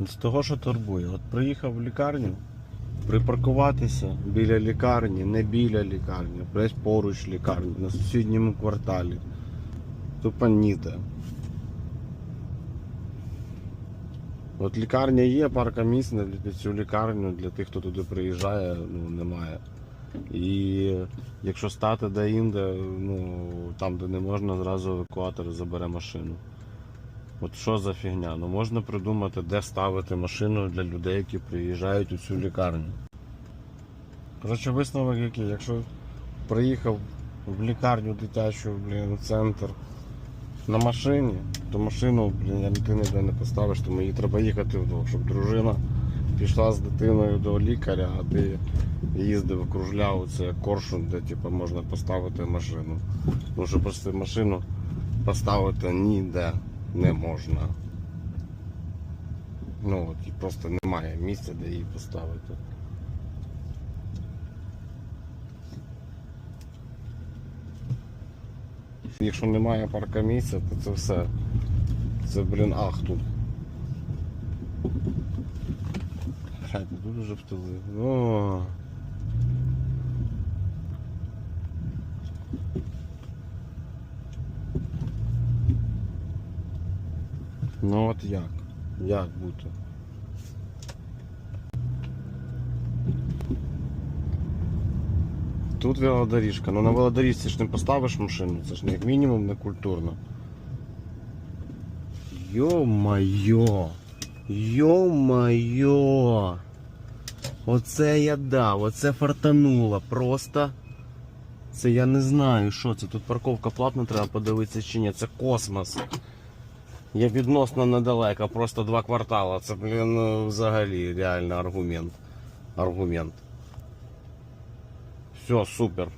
З того, що турбує. От приїхав в лікарню, припаркуватися біля лікарні, не біля лікарні, десь поруч лікарні, на сусідньому кварталі. Тупо ніде. От лікарня є, парка місць для цю лікарню для тих, хто туди приїжджає, ну немає. І якщо стати де-інде, ну там, де не можна, зразу евакуатор забере машину. От що за фігня? Ну можна придумати, де ставити машину для людей, які приїжджають у цю лікарню. Коротше, висновок який, якщо приїхав в лікарню дитячу, блін, центр на машині, то машину, блін, ти ніде не поставиш, тому їй треба їхати вдвох, щоб дружина пішла з дитиною до лікаря, а ти їздив, кружляв це коршун, де типу, можна поставити машину. Тому що просто машину поставити ніде не можна. Ну от і просто немає місця, де її поставити. Якщо немає парка місця, то це все. Це, блін, ах тут. Блядь, ну тут вже втулив. Ну от як? Як бути? Тут велодоріжка. Ну на велодоріжці ж не поставиш машину, це ж як мінімум не культурно. Йо-майо! Йо-майо! Оце я дав, оце фартануло. Просто. Це я не знаю, що це. Тут парковка платна, треба подивитися чи ні. Це космос. Я відносно недалеко, просто два квартали. Це, блін, ну, взагалі реально аргумент. Аргумент. Все, супер.